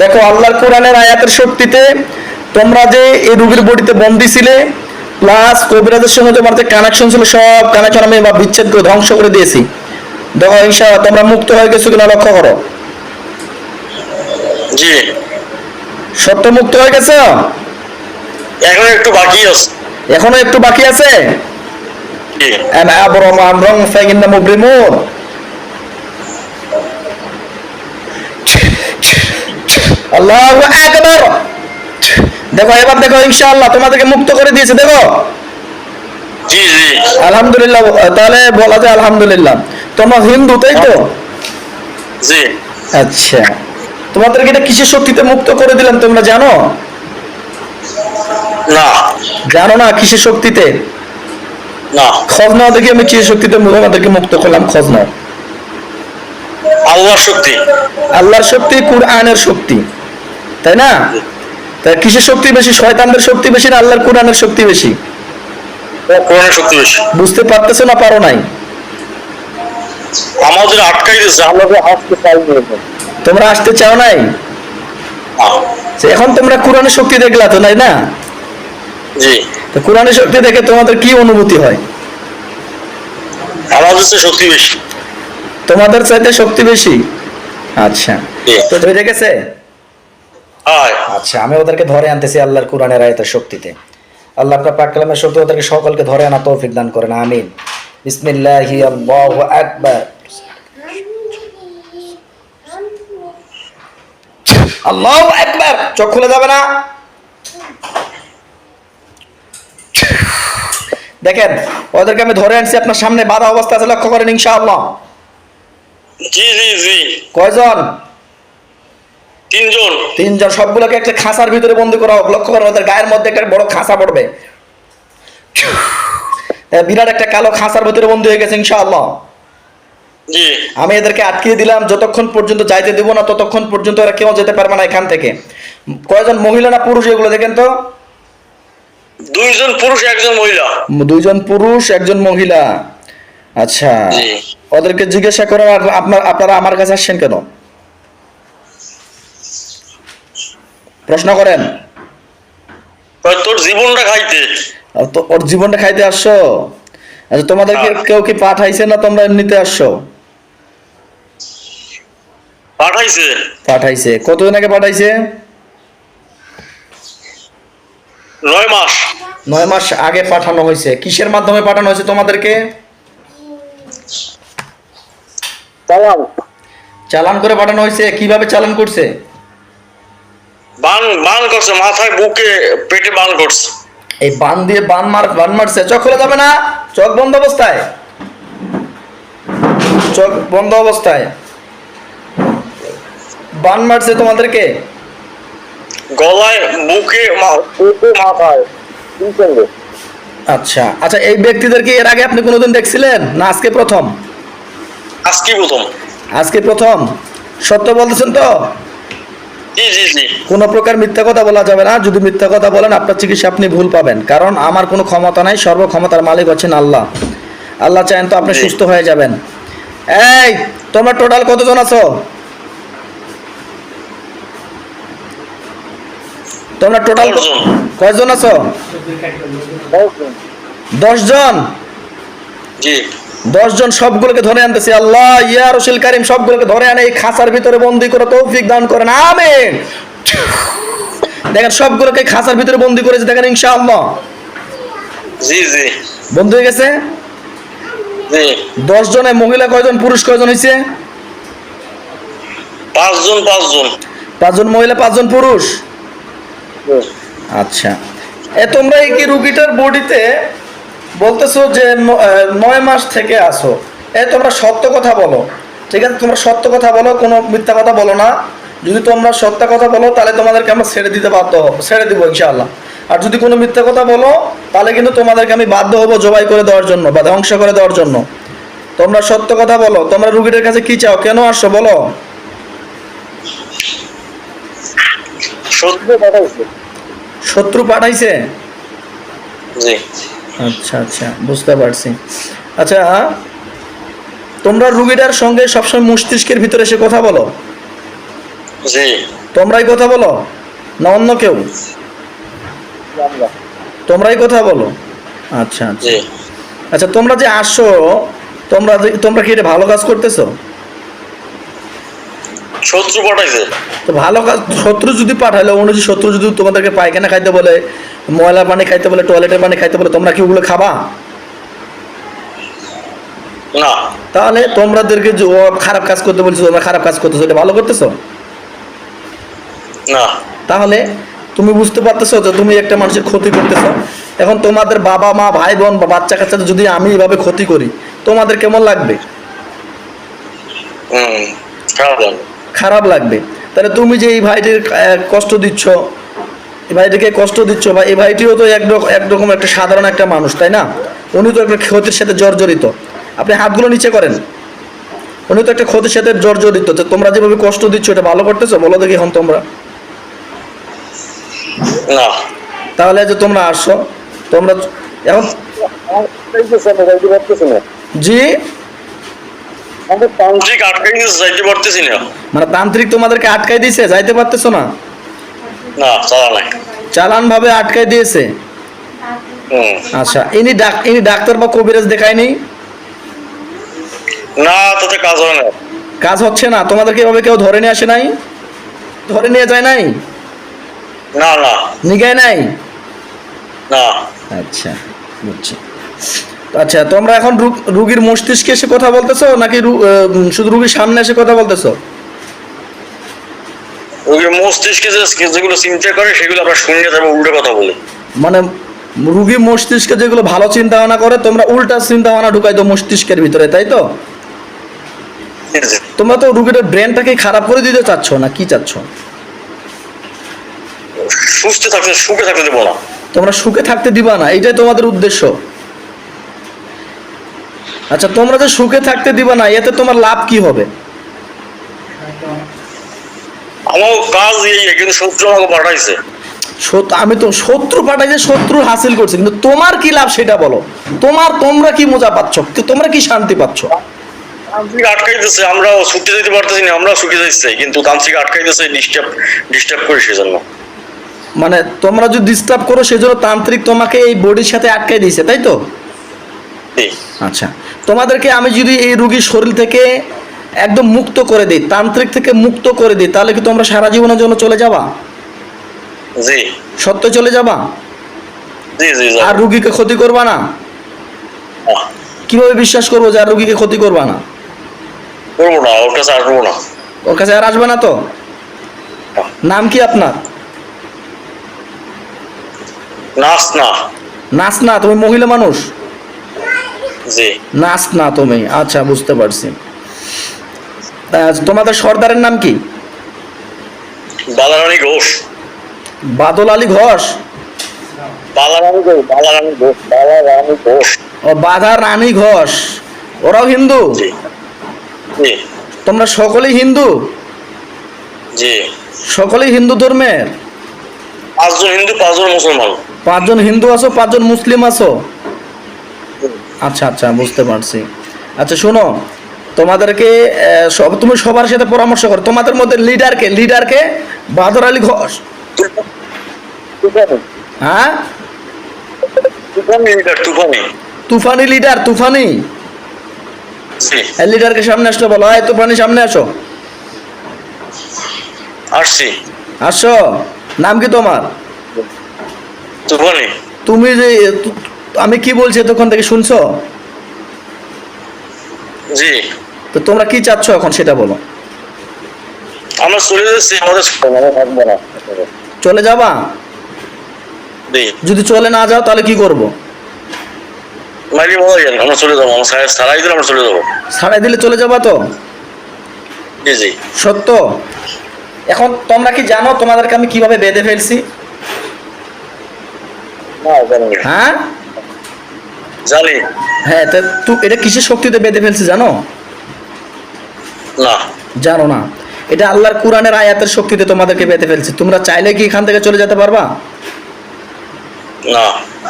দেখো আল্লাহর কোরআনের আয়াতের শক্তিতে তোমরা যে এই রুগীর বডিতে বন্দি ছিলে প্লাস কবিরাজের সঙ্গে তোমার যে কানেকশন ছিল সব কানেকশন আমি বা বিচ্ছেদ করে ধ্বংস করে দিয়েছি। দেখো ইনশা তোমরা মুক্ত হয়ে গেছো কিনা লক্ষ্য করো। জি। সত্য মুক্ত হয়ে গেছ? এখনও একটু বাকি আছে। এখনও একটু বাকি আছে? জি। আবরম আমরং ফাইগিন্না মুবরিমুন। আল্লাহু দেখো এবার দেখো ইনশাআল্লাহ তোমাদেরকে মুক্ত করে দিয়েছে দেখো। আলহামদুলিল্লাহ তাহলে বলা যায় আলহামদুলিল্লাহ। তোমরা হিন্দু তাই তো? আচ্ছা। তোমাদেরকে এটা কিসের শক্তিতে মুক্ত করে দিলাম তোমরা জানো? না। জানো না কিসের শক্তিতে? না। খোঁজ নাও দেখি আমি কিসের শক্তিতে তোমাদেরকে মুক্ত করলাম খোঁজ নাও আল্লাহর শক্তি। আল্লাহর শক্তি কুরআনের শক্তি। তাই না? তা কিসের শক্তি বেশি? শয়তানদের শক্তি বেশি না আল্লাহর কোরআনের শক্তি বেশি? কোরআনের শক্তি বেশি। বুঝতে পারতেছো না পারো নাই? আমাদের আটকাই আমাদের হাসতে পারি তোমরা আসতে চাও নাই? এখন তোমরা কোরআনের শক্তি দেখলা তো নাই না? জি। তো কোরআনের শক্তি দেখে তোমাদের কি অনুভূতি হয়? আমাদের শক্তি বেশি। তোমাদের চাইতে শক্তি বেশি? আচ্ছা। তো ধরে গেছে? হয়। আচ্ছা আমি ওদেরকে ধরে আনতেছি আল্লাহর কোরআনের আয়াতের শক্তিতে। আল্লাহ আপনার পাক কালামের শক্তি ওদেরকে সকলকে ধরে আনা তৌফিক দান করেন আমিন। বিসমিল্লাহি আল্লাহু আকবার। আল্লাহু আকবার। চোখ খুলে যাবে না? দেখেন ওদেরকে আমি ধরে আনছি আপনার সামনে বাধা অবস্থা আছে লক্ষ্য করেন ইনশাআল্লাহ। জি জি জি। কয়জন? তিনজন। তিনজন সবগুলোকে একটা খাঁচার ভিতরে বন্দি করা হোক লক্ষ্য ওদের গায়ের মধ্যে একটা বড় খাঁচা পড়বে। বিরাট একটা কালো খাঁচার ভিতরে বন্দি হয়ে গেছে ইনশাআল্লাহ। আমি এদেরকে আটকিয়ে দিলাম যতক্ষণ পর্যন্ত যাইতে দেবো না ততক্ষণ পর্যন্ত এরা কেউ যেতে পারবে না এখান থেকে। কয়জন মহিলা না পুরুষ এগুলো দেখেন তো? দুইজন পুরুষ একজন মহিলা। দুইজন পুরুষ একজন মহিলা। আচ্ছা। ওদেরকে জিজ্ঞাসা করেন আপনার আপনারা আমার কাছে আসছেন কেন? প্রশ্ন করেন। তোর জীবনটা খাইতে। ওর জীবনটা খাইতে আসছো? আচ্ছা তোমাদেরকে হ্যাঁ। কেউ কি পাঠাইছে না তোমরা এমনিতে আসছো? পাঠাইছে। পাঠাইছে। কতদিন আগে পাঠাইছে? নয় মাস। নয় মাস আগে পাঠানো হয়েছে। কিসের মাধ্যমে পাঠানো হয়েছে তোমাদেরকে? চালান। চালান করে পাঠানো হয়েছে। কীভাবে চালান করছে? বান বান করছে মাথায় বুকে পেটে বান করছে। এই বান দিয়ে বান মার বান মারছে। চোখ খুলে যাবে না? চোখ বন্ধ অবস্থায়? চোখ বন্ধ অবস্থায়? বান মারছে তোমাদেরকে? গলায় বুকে মাথায়। আচ্ছা আচ্ছা এই ব্যক্তিদেরকে এর আগে আপনি কোনোদিন দেখছিলেন? না আজকে প্রথম? আজকে প্রথম। আজকে প্রথম? সত্য বলতেছেন তো? কোনো প্রকার মিথ্যা কথা বলা যাবে না। যদি মিথ্যা কথা বলেন আপনার চিকিৎসা আপনি ভুল পাবেন। কারণ আমার কোনো ক্ষমতা নাই সর্বক্ষমতার মালিক হচ্ছেন আল্লাহ। আল্লাহ চান তো আপনি সুস্থ হয়ে যাবেন। এই তোমরা টোটাল কতজন আছো? তোমরা টোটাল দশজন। কয়জন আছো? দশ জন জি। দশ জন সবগুলোকে ধরে আনতেছি। আল্লাহ ইয়া রসুল কারিম সবগুলোকে ধরে আনে এই খাঁচার ভিতরে বন্দি করে তৌফিক দান করেন। আমিন। দেখেন সবগুলোকে খাঁচার ভিতরে বন্দি করেছে দেখেন ইনশাআল্লাহ। জি জি। বন্ধ হয়ে গেছে? দশ জনে মহিলা কয়জন? পুরুষ কয়জন হয়েছে পাঁচজন পাঁচজন। পাঁচজন মহিলা পাঁচজন পুরুষ? আচ্ছা। এ তোমরা এই কি রুগীটার বডিতে বলতেছো যে নয় মাস থেকে আসো এ তোমরা সত্য কথা বলো। ঠিক আছে? তোমরা সত্য কথা বলো কোনো মিথ্যা কথা বলো না। যদি তোমরা সত্য কথা বলো তাহলে তোমাদেরকে আমরা ছেড়ে দিতে বাধ্য হব ছেড়ে দিব ইনশাআল্লাহ। আর যদি কোনো মিথ্যা কথা বলো তাহলে কিন্তু তোমাদেরকে আমি বাধ্য হব জবাই করে দেওয়ার জন্য বা ধ্বংস করে দেওয়ার জন্য। তোমরা সত্য কথা বলো। তোমরা রুগীটার কাছে কি চাও? কেন আসছো? বলো। সত্য পাঠাইছে। শত্রু পাঠাইছে? জি। আচ্ছা আচ্ছা বুঝতে পারছি। আচ্ছা তোমরা রুগীটার সঙ্গে সবসময় মস্তিষ্কের ভিতরে এসে কথা বলো। জি। তোমরাই কথা বলো না অন্য কেউ? তোমরাই কথা বলো। আচ্ছা আচ্ছা। জি। আচ্ছা তোমরা যে আসছো তোমরা যে- তোমরা কি এটা ভালো কাজ করতেছো? শত্রু পাঠাইছে। তো ভালো কাজ শত্রু যদি পাঠাইলে অন্য যে শত্রু যদি তোমাদেরকে পায়খানা খাইতে বলে ময়লা পানি খাইতে বলে টয়লেটের পানি খাইতে বলে তোমরা কি ওগুলো খাবা? না। তাহলে তোমাদেরকে যে খারাপ কাজ করতে বলছো তোমরা খারাপ কাজ করতেছো এটা ভালো করতেছো? না। তাহলে তুমি বুঝতে পারতেছো যে তুমি একটা মানুষের ক্ষতি করতেছো। এখন তোমাদের বাবা মা ভাই বোন বা বাচ্চা কাচ্চা যদি আমি এভাবে ক্ষতি করি তোমাদের কেমন লাগবে? হুম খারাপ লাগবে। তাহলে তুমি যে এই ভাইটির কষ্ট দিচ্ছ এই ভাইটিকে কষ্ট দিচ্ছ বা এই ভাইটিও তো একরকম একটা সাধারণ একটা মানুষ তাই না? উনি তো একটা ক্ষতির সাথে জর্জরিত। আপনি হাতগুলো নিচে করেন। উনি তো একটা ক্ষতির সাথে জর্জরিত। তো তোমরা যেভাবে কষ্ট দিচ্ছ এটা ভালো করতেছো? বলো দেখি এখন তোমরা। না। তাহলে যে তোমরা আসছো তোমরা এখন জি? আটকাই দিয়েছে যাইতে পারতেছি না। মানে তান্ত্রিক তোমাদেরকে আটকাই দিয়েছে? যাইতে পারতেছো না? না চালান ভাবে আটকাই দিয়েছে? আচ্ছা ইনি ডাক ইনি ডাক্তার বা কবিরাজ দেখায়নি? না তাতে কাজ হয় না। কাজ হচ্ছে না? তোমাদেরকে এভাবে কেউ ধরে নিয়ে আসে নাই? ধরে নিয়ে যায় নাই? না না। নিগায় নাই? না। আচ্ছা বুঝছি। আচ্ছা তোমরা এখন রুগীর মস্তিষ্কে এসে কথা বলতেছো? নাকি শুধু রুগীর সামনে এসে কথা বলতেছো? ওই মস্তিষ্কে যে যেগুলো চিন্তা করে সেগুলো আমরা শুনে যাব উল্টো কথা বলি। মানে রুগী মস্তিষ্কে যেগুলো ভালো চিন্তা ভাবনা করে তোমরা উল্টা চিন্তা ভাবনা ঢুকাই দাও মস্তিষ্কের ভিতরে তাই তো। তোমরা তো রুগীর ব্রেনটাকে খারাপ করে দিতে চাচ্ছ না কি চাচ্ছ? সুস্থ থাকতে সুখে থাকতে দেবো না। তোমরা সুখে থাকতে দিবা না এইটাই তোমাদের উদ্দেশ্য। আচ্ছা তোমরা যে সুখে থাকতে দিবা না এতে তোমার লাভ কি হবে? আমার কাজ এই কিন্তু শত্রু আমাকে পাঠাইছে। আমি তো শত্রু পাঠাইছে শত্রু হাসিল করছে কিন্তু তোমার কি লাভ সেটা বলো? তোমার তোমরা কি মজা পাচ্ছ? তোমরা কি শান্তি পাচ্ছ? তান্ত্রিক আটকাই দিতেছে আমরা ছুটি যেতে পারতেছি না আমরা ছুটি যাইতে কিন্তু তান্ত্রিক আটকাই দিতেছে ডিস্টার্ব ডিস্টার্ব করি সেজন্য। মানে তোমরা যদি ডিস্টার্ব করো সেজন্য তান্ত্রিক তোমাকে এই বডির সাথে আটকাই দিয়েছে তাই তো? আচ্ছা তোমাদেরকে আমি যদি এই রুগীর শরীর থেকে একদম মুক্ত করে দিই তান্ত্রিক থেকে মুক্ত করে দিই তাহলে কি তোমরা সারা জীবনের জন্য চলে যাবা? জি। সত্য চলে যাবা? জি জি আর রুগীকে ক্ষতি করবা না? কীভাবে বিশ্বাস করব যে আর রুগীকে ক্ষতি করবা না? করব না ওর কাছে আসব না। ওর কাছে আর আসবে না তো? নাম কি আপনার? নাচ না। নাচ না তুমি মহিলা মানুষ? জি। নাচ না তুমি আচ্ছা বুঝতে পারছি। তোমাদের সর্দারের নাম কি? বালারানী ঘোষ। বাদল আলী ঘোষ? বালারানী ঘোষ বালারানী ঘোষ বালারানী ঘোষ। ও বাধা রানী ঘোষ। ওরাও হিন্দু? তোমরা সকলেই হিন্দু? জি। সকলেই হিন্দু ধর্মের পাঁচজন হিন্দু পাঁচজন মুসলমান। পাঁচজন হিন্দু আছো পাঁচজন মুসলিম আছো? আচ্ছা আচ্ছা বুঝতে পারছি। আচ্ছা শোনো তোমাদেরকে সব তুমি সবার সাথে পরামর্শ করো। তোমাদের মধ্যে লিডারকে লিডারকে বাদর আলী ঘোষ। হ্যাঁ? তুফানি লিডার তুফানি। লিডারকে সামনে আসলে বলো। এই তুফানি সামনে আসো। আসছি। আসো। নাম কি তোমার? তুফানি। তুমি যে আমি কি বলছি তখন থেকে শুনছো? জি। তো তোমরা কি চাচ্ছ এখন সেটা বলো। আমরা চলে যাচ্ছি আমাদের থাকব না। চলে যাবা? যদি চলে না যাও তাহলে কি করব? আমরা চলে যাব সারাই দিলে আমরা চলে যাব। ছাড়াই দিলে চলে যাবা তো? জি জি। সত্য? এখন তোমরা কি জানো তোমাদেরকে আমি কীভাবে বেঁধে ফেলছি। হ্যাঁ? জানি। হ্যাঁ তু এটা কিসের শক্তিতে বেঁধে ফেলছি জানো? না। জানো না। এটা আল্লাহর কোরআনের আয়াতের শক্তিতে তোমাদেরকে বেঁধে ফেলছি। তোমরা চাইলে কি এখান থেকে চলে যেতে পারবা? না।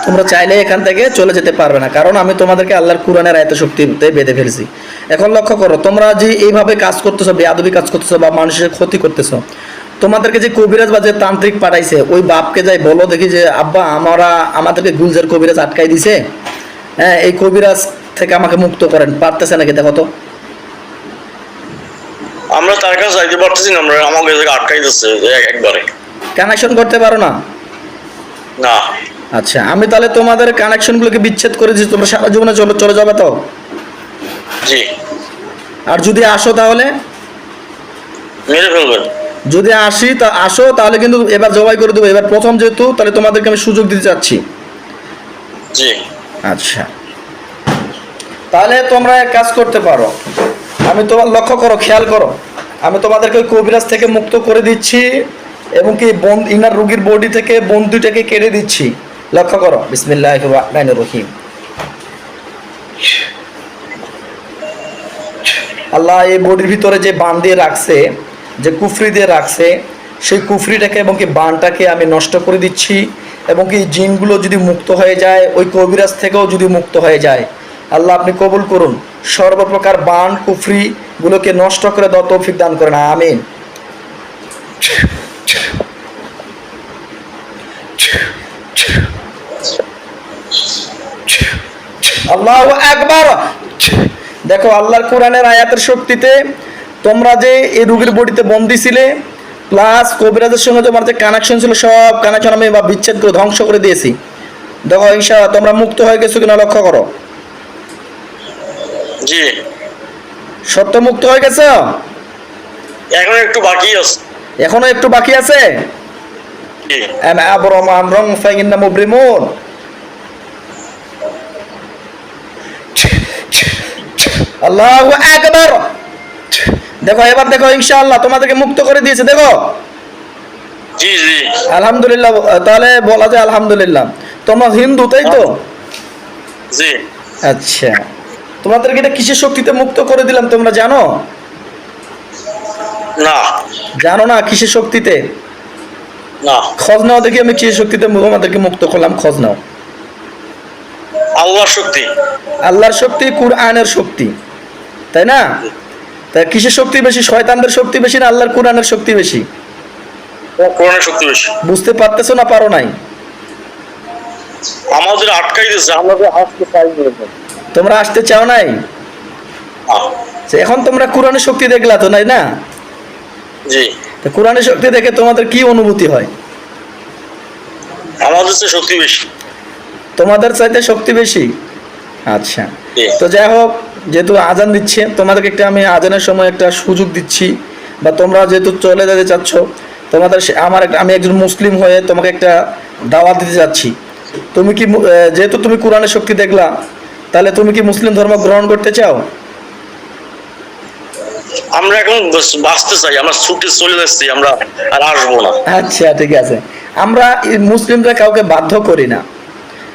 তোমরা চাইলে এখান থেকে চলে যেতে পারবে না। কারণ আমি তোমাদেরকে আল্লাহর কোরআনের আয়ত শক্তিতে বেঁধে ফেলছি। এখন লক্ষ্য করো তোমরা যে এইভাবে কাজ করতেছো বেয়াদবি কাজ করতেছো বা মানুষের ক্ষতি করতেছো তোমাদেরকে যে কবিরাজ বা যে তান্ত্রিক পাঠাইছে ওই বাপকে যাই বলো দেখি যে আব্বা আমরা আমাদেরকে গুলজার কবিরাজ আটকাই দিছে? হ্যাঁ এই কবিরাজ থেকে আমাকে মুক্ত করেন। পারতেছে নাকি? দেখো তো। আমরা তার কাছে যাইতে পারতেছি না আমরা আমাকে আটকাই দিচ্ছে একবারে। কানেকশন করতে পারো না? না। আচ্ছা আমি তাহলে তোমাদের কানেকশনগুলোকে বিচ্ছেদ করে দিচ্ছি তোমরা সারা জীবনে চলে চলে যাবে তো? জি। আর যদি আসো তাহলে? মেরে ফেলবেন। যদি আসি তা আসো তাহলে কিন্তু এবার জবাই করে দেবো। এবার প্রথম যেহেতু তাহলে তোমাদেরকে আমি সুযোগ দিতে চাচ্ছি। জি। আচ্ছা। তাহলে তোমরা এক কাজ করতে পারো। আমি তোমার লক্ষ্য করো, খেয়াল করো। আমি তোমাদেরকে ওই কবিরাজ থেকে মুক্ত করে দিচ্ছি এবং কি বন ইনার রুগীর বডি থেকে বন্ধুটাকে কেড়ে দিচ্ছি লক্ষ্য করো বিসমিল্লাহ রহিম। আল্লাহ এই বডির ভিতরে যে বান দিয়ে রাখছে, যে কুফরি দিয়ে রাখছে, সেই কুফরিটাকে এবং কি বানটাকে আমি নষ্ট করে দিচ্ছি এবং কি জিনগুলো যদি মুক্ত হয়ে যায়, ওই কবিরাজ থেকেও যদি মুক্ত হয়ে যায়। আল্লাহ আপনি কবুল করুন। সর্বপ্রকার বান কুফরিগুলোকে নষ্ট করে দেওয়া তৌফিক দান করেন। আমিন। আল্লাহ একবার দেখো, আল্লাহর কোরআনের আয়াতের শক্তিতে তোমরা যে এই রুগীর বডিতে বন্দি ছিলে প্লাস কবিরাজের সঙ্গে তোমার যে কানেকশন ছিল, সব কানেকশন আমি বা বিচ্ছেদ করে ধ্বংস করে দিয়েছি। দেখো ঈশা তোমরা মুক্ত হয়ে গেছো কিনা লক্ষ্য করো। জি। সত্য মুক্ত হয়ে গেছে? একটু বাকি আছে। এখনও একটু বাকি আছে? দেখো এবার দেখো ইনশাআল্লাহ তোমাদেরকে মুক্ত করে দিয়েছে দেখো। জি জি। আলহামদুলিল্লাহ তাহলে বলা যায় আলহামদুলিল্লাহ। তোমার হিন্দু তাই তো? জি। আচ্ছা। তোমাদেরকে এটা কিসের শক্তিতে মুক্ত করে দিলাম তোমরা জানো? না। জানো না কিসের শক্তিতে? না। খোঁজ নাও দেখি আমি কিসের শক্তিতে তোমাদেরকে মুক্ত করলাম? খোঁজ নাও আল্লাহর শক্তি। আল্লাহর শক্তি কুরআনের শক্তি। তাই না? তা কিসের শক্তি বেশি? শয়তানদের শক্তি বেশি না আল্লাহর কুরআনের শক্তি বেশি? কোরআনের শক্তি বেশি। বুঝতে পারতেছো না পারো নাই? আমাদের আটকাই দিচ্ছে আমাদের হাসতে চাই তোমরা আসতে চাও নাই? এখন তোমরা কোরআনের শক্তি দেখলা তো নাই না? জি। কোরআনের শক্তি দেখে তোমাদের কি অনুভূতি হয়? আমাদের চেয়ে শক্তি বেশি। তোমাদের চাইতে শক্তি বেশি? আচ্ছা। তো যাই হোক যেহেতু আজান দিচ্ছে তোমাদেরকে একটা আমি আজানের সময় একটা সুযোগ দিচ্ছি বা তোমরা যেহেতু চলে যেতে চাচ্ছ তোমাদের আমার আমি একজন মুসলিম হয়ে তোমাকে একটা দাওয়াত দিতে যাচ্ছি। তুমি কি যেহেতু তুমি কোরআনের শক্তি দেখলা তাহলে তুমি কি মুসলিম ধর্ম গ্রহণ করতে চাও? আমরা এখন বাঁচতে চাই আমরা ছুটে চলে যাচ্ছি আমরা আর আসব না। আচ্ছা ঠিক আছে। আমরা মুসলিমরা কাউকে বাধ্য করি না।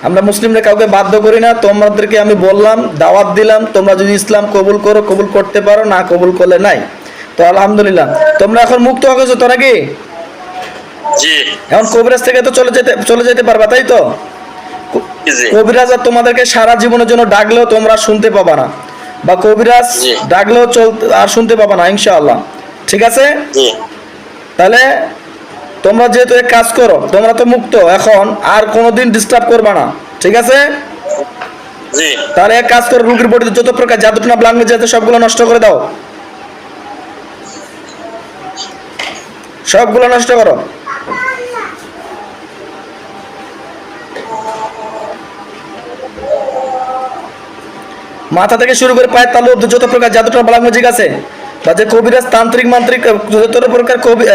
আমরা মুসলিমরা কাউকে বাধ্য করি না। তোমাদেরকে আমি বললাম দাওয়াত দিলাম তোমরা যদি ইসলাম কবুল করো কবুল করতে পারো না কবুল করলে নাই। তো আলহামদুলিল্লাহ। তোমরা এখন মুক্ত হয়ে গেছো তো নাকি? জি। এখন কবিরাজ থেকে তো চলে যেতে চলে যেতে পারবা তাই তো? কবিরাজ আর তোমাদেরকে সারা জীবনের জন্য ডাকলেও তোমরা শুনতে পাবা না। বা কবিরাজ ডাকলেও চল আর শুনতে পাবা না ইনশাআল্লাহ। ঠিক আছে? তাহলে তোমরা যেহেতু এক কাজ করো তোমরা তো মুক্ত এখন আর কোনোদিন ডিস্টার্ব করবা না। ঠিক আছে? জি। তাহলে এক কাজ করো রুগীর বডিতে যত প্রকার জাদুটনা ব্লাঙ্গেজ আছে সবগুলো নষ্ট করে দাও। সবগুলো নষ্ট করো। মাথা থেকে শুরু করে পায়ের তালু অব্দি যত প্রকার জাদুটা বলা মজিক আছে, বা যে কবিরাজ তান্ত্রিক মান্ত্রিক যত প্রকার কবি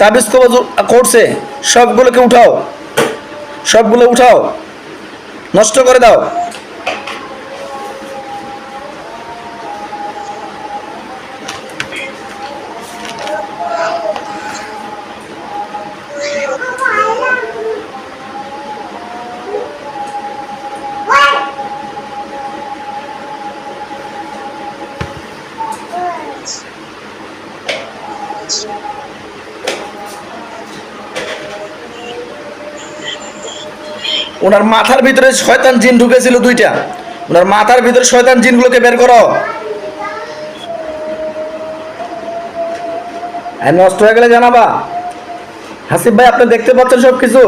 তাবিজ কবজ করছে, সবগুলোকে উঠাও, সবগুলো উঠাও, নষ্ট করে দাও। ওনার মাথার ভিতরে শয়তান জিন ঢুকেছিল দুইটা। ওনার মাথার ভিতরে শয়তান জিনগুলোকে বের করো। নষ্ট হয়ে গেলে জানাবা। হাসিফ ভাই আপনি দেখতে পাচ্ছেন সব কিছু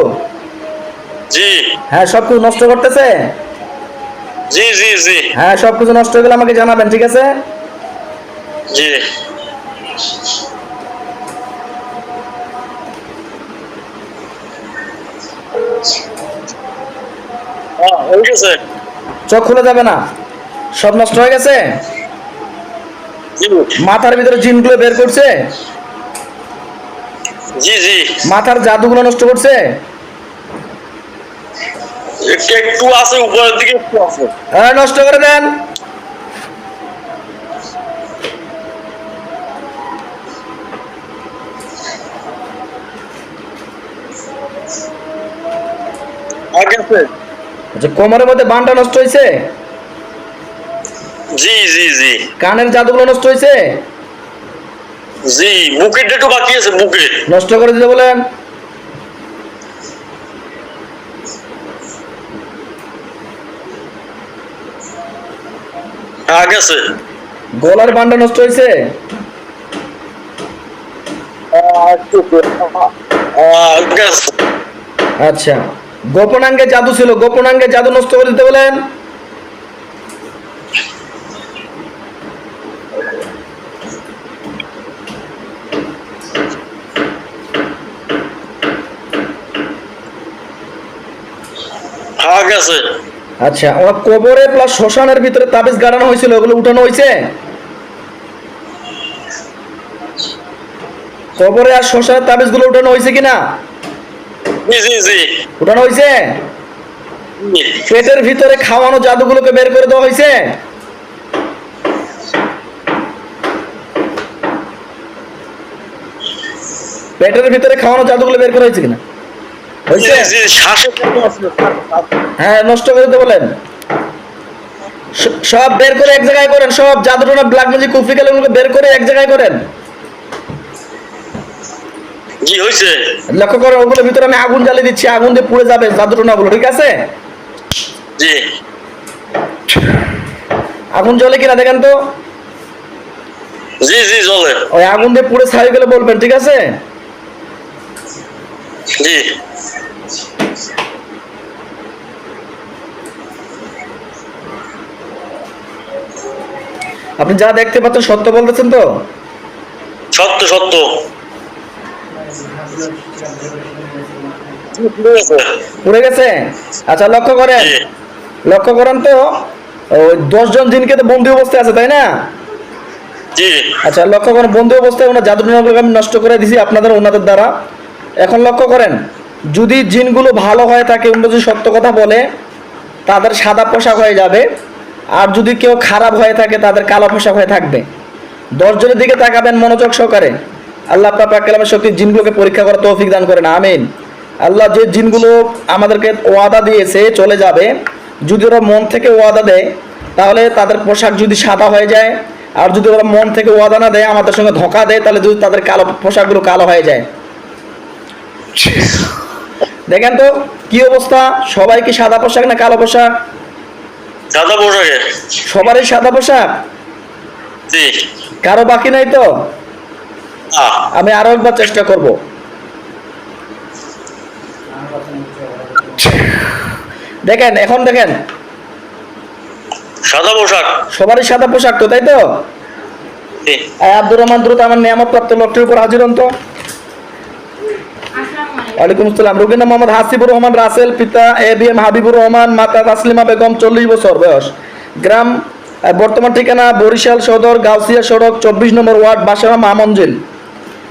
জি। হ্যাঁ সব কিছু নষ্ট করতেছে? জি জি জি। হ্যাঁ সব কিছু নষ্ট হয়ে গেলে আমাকে জানাবেন ঠিক আছে? জি হ্যাঁ হয়ে গেছে চোখ খুলে যাবে না? সব নষ্ট হয়ে গেছে? মাথার ভিতরে জিনগুলো বের করছে? জি জি। মাথার জাদুগুলো নষ্ট করছে? একটু আছে উপরের দিকে একটু আছে। হ্যাঁ নষ্ট করে দেন। আগে আচ্ছা কোমরের মধ্যে বানটা নষ্ট হয়েছে জি জি জি। কানের জাদুগুলো নষ্ট হয়েছে জি বুকের একটু বাকি আছে বুকে নষ্ট করে দিতে বলেন। আগে আছে। গলার বানটা নষ্ট হয়েছে আচ্ছা। গোপনাঙ্গে জাদু ছিল গোপনাঙ্গে জাদু নষ্ট করে দিতে বলেন। আচ্ছা আমার কবরে প্লাস শ্মশানের ভিতরে তাবিজ গাড়ানো হয়েছিল ওগুলো উঠানো হয়েছে? কবরে আর শ্মশানের তাবিজগুলো উঠানো হয়েছে কিনা? উঠানো হয়েছে পেটের ভিতরে খাওয়ানো জাদুগুলোকে বের করে দেওয়া হয়েছে পেটের ভিতরে খাওয়ানো জাদুগুলো বের করা হয়েছে কিনা? হ্যাঁ নষ্ট করে দিতে বলেন। সব বের করে এক জায়গায় করেন সব জাদুটনা ব্ল্যাক ম্যাজিক কুফরি বের করে এক জায়গায় করেন। জি হয়েছে লক্ষ্য ওগুলোর ভিতরে আমি আগুন জ্বালিয়ে দিচ্ছি আগুন দিয়ে পুড়ে যাবে ঠিক আছে? জি। আগুন জ্বলে কিনা দেখেন তো। জি জি চলে ওই আগুন দিয়ে পুড়ে ছাড়িয়ে গেলে বলবেন ঠিক আছে? জি। আপনি যা দেখতে পাচ্ছেন সত্য বলতেছেন তো? সত্য সত্য। পুড়ে গেছে? আচ্ছা লক্ষ্য করেন। লক্ষ্য করেন তো ওই দশজন জিনকে তো বন্দি অবস্থায় আছে তাই না? আচ্ছা লক্ষ্য করেন বন্দি অবস্থায় ওনার আমি নষ্ট করে দিছি আপনাদের ওনাদের দ্বারা। এখন লক্ষ্য করেন যদি জিনগুলো ভালো হয়ে থাকে অন্য যদি সত্য কথা বলে তাদের সাদা পোশাক হয়ে যাবে। আর যদি কেউ খারাপ হয়ে থাকে তাদের কালো পোশাক হয়ে থাকবে। দশজনের দিকে তাকাবেন মনোযোগ সহকারে। আল্লাহ আপনার পাক কালামের শক্তি জিনগুলোকে পরীক্ষা করার তৌফিক দান করেন আমিন। আল্লাহ যে জিনগুলো আমাদেরকে ওয়াদা দিয়েছে চলে যাবে। যদি ওরা মন থেকে ওয়াদা দেয় তাহলে তাদের পোশাক যদি সাদা হয়ে যায় আর যদি ওরা মন থেকে ওয়াদা না দেয় আমাদের সঙ্গে ধোকা দেয় তাহলে যদি তাদের কালো পোশাকগুলো কালো হয়ে যায়। দেখেন তো কি অবস্থা? সবাই কি সাদা পোশাক না কালো পোশাক? সাদা পোশাকে সবারই সাদা পোশাক? কারও বাকি নাই তো? আমি আরও একবার চেষ্টা করব। দেখেন এখন দেখেন। সাদা পোশাক। সবারই সাদা পোশাক তো তাই তো? আব্দুর রহমান দ্রুত আমার নিয়ামত প্রাপ্ত লোকটির উপর হাজির হন তো। ওয়ালাইকুম আসসালাম। রুগীনা মোহাম্মদ হাসিবুর রহমান রাসেল পিতা A B M Habibur Rahman মাতা তাসলিমা বেগম চল্লিশ বছর বয়স। গ্রাম বর্তমান ঠিকানা বরিশাল সদর গাউসিয়া সড়ক চব্বিশ নম্বর ওয়ার্ড বাসারা মামঞ্জিল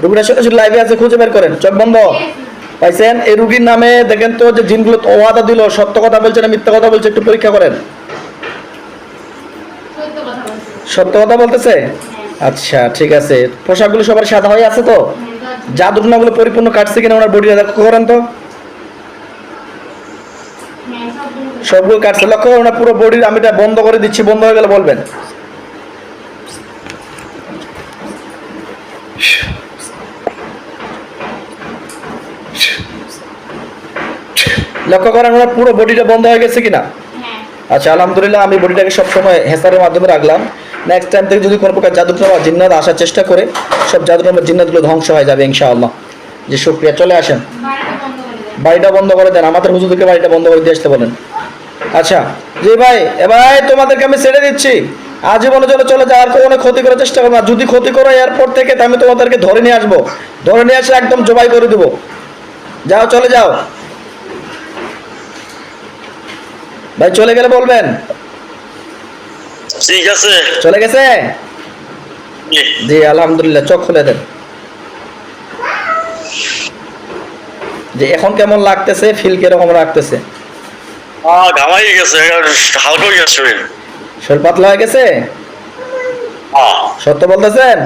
রুগীরা সরাসরি লাইভে আছে খুঁজে বের করেন। চোখ বন্ধ। পাইছেন? এই রুগীর নামে দেখেন তো যে জিনগুলো ওয়াদা দিল সত্য কথা বলছে না মিথ্যা কথা বলছে একটু পরীক্ষা করেন। সত্য কথা বলতেছে? আচ্ছা ঠিক আছে। পোশাকগুলো সবার সাদা হয়ে আছে তো? জাদুটনাগুলো পরিপূর্ণ কাটছে কিনা ওনার বডি লক্ষ্য করেন তো? হ্যাঁ সবগুলো কাটছে। লক্ষ্য ওনার পুরো বডির আমি এটা বন্ধ করে দিচ্ছি বন্ধ হয়ে গেলে বলবেন। লক্ষ্য করেন ওনার পুরো বডিটা বন্ধ হয়ে গেছে কিনা? হ্যাঁ। আচ্ছা আলহামদুলিল্লাহ আমি বডিটাকে সবসময় হেসারের মাধ্যমে রাখলাম। নেক্সট টাইম থেকে যদি কোনো প্রকার জাদুটনা বা জিন্নাত আসার চেষ্টা করে সব জাদুটনা বা জিন্নাতগুলো ধ্বংস হয়ে যাবে ইনশাআল্লাহ। যে শুক্রিয়া চলে আসেন। বাড়িটা বন্ধ করে দেন। আমাদের হুজুরকে বাড়িটা বন্ধ করে দিয়ে আসতে বলেন। আচ্ছা জি ভাই এ ভাই তোমাদেরকে আমি ছেড়ে দিচ্ছি। আজীবনে চলে চলে যাওয়ার কোনো ক্ষতি করার চেষ্টা করব না। যদি ক্ষতি করো এয়ারপোর্ট থেকে আমি তোমাদেরকে ধরে নিয়ে আসব। ধরে নিয়ে এসে একদম জবাই করে দেবো। যাও চলে যাও। ভাই চলে গেলে বলবেন। ঠিক আছে। চলে গেছে? জি। আলহামদুলিল্লাহ চোখ খুলে দেন। যে এখন কেমন লাগতেছে? ফিল কীরকম লাগতেছে? আহ, ঘামাই গেছে হালকা হয়ে গেছে শরীর। পাতলা হয়ে গেছে? সত্য বলতেছেন?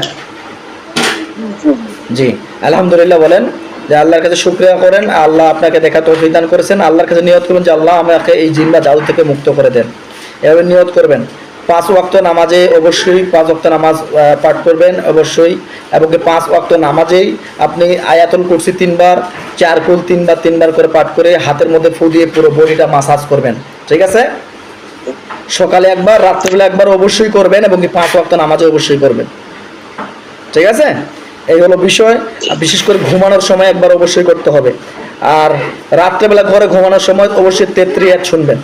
জি আলহামদুলিল্লাহ বলেন। যে আল্লাহর কাছে শুক্রিয়া করেন, আল্লাহ আপনাকে দেখা তৌফিক দান করেছেন। আল্লাহর কাছে নিয়ত করুন যে আল্লাহ আমাকে এই জিন্দা জাদু থেকে মুক্ত করে দেন। এভাবে নিয়ত করবেন। পাঁচ ওয়াক্ত নামাজে অবশ্যই পাঁচ ওয়াক্ত নামাজ পাঠ করবেন, অবশ্যই। এবং পাঁচ ওয়াক্ত নামাজেই আপনি আয়াতুল কুরসি তিনবার চার কুল তিনবার তিনবার করে পাঠ করে হাতের মধ্যে ফু দিয়ে পুরো বডিটা মাসাজ করবেন। ঠিক আছে? সকালে একবার, রাত্রিবেলা একবার অবশ্যই করবেন এবং পাঁচ ওয়াক্ত নামাজে অবশ্যই করবেন। ঠিক আছে? এই হলো বিষয়। বিশেষ করে ঘুমানোর সময় একবার অবশ্যই করতে হবে। আর রাত্রেবেলা ঘরে ঘুমানোর সময় অবশ্যই তেত্রিশ আয়াত শুনবেন।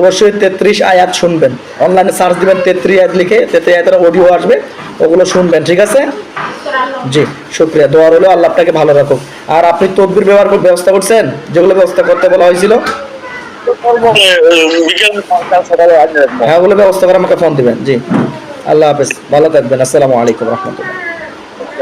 অবশ্যই তেত্রিশ আয়াত শুনবেন। অনলাইনে সার্চ দিবেন তেত্রিশ আয়াত লিখে, তেত্রিশ আয়াতের অডিও আসবে, ওগুলো শুনবেন, ঠিক আছে? জি, শুক্রিয়া। দোয়ার হলো আল্লাহ আপনাকে ভালো রাখুক। আর আপনি তদবির ব্যবহার করে ব্যবস্থা করছেন? যেগুলো ব্যবস্থা করতে বলা হয়েছিল? হ্যাঁ ওগুলো ব্যবস্থা করে আমাকে ফোন দিবেন। জি। আল্লাহ হাফেজ। ভালো থাকবেন। আসসালামু আলাইকুম রহমতুল্লাহ।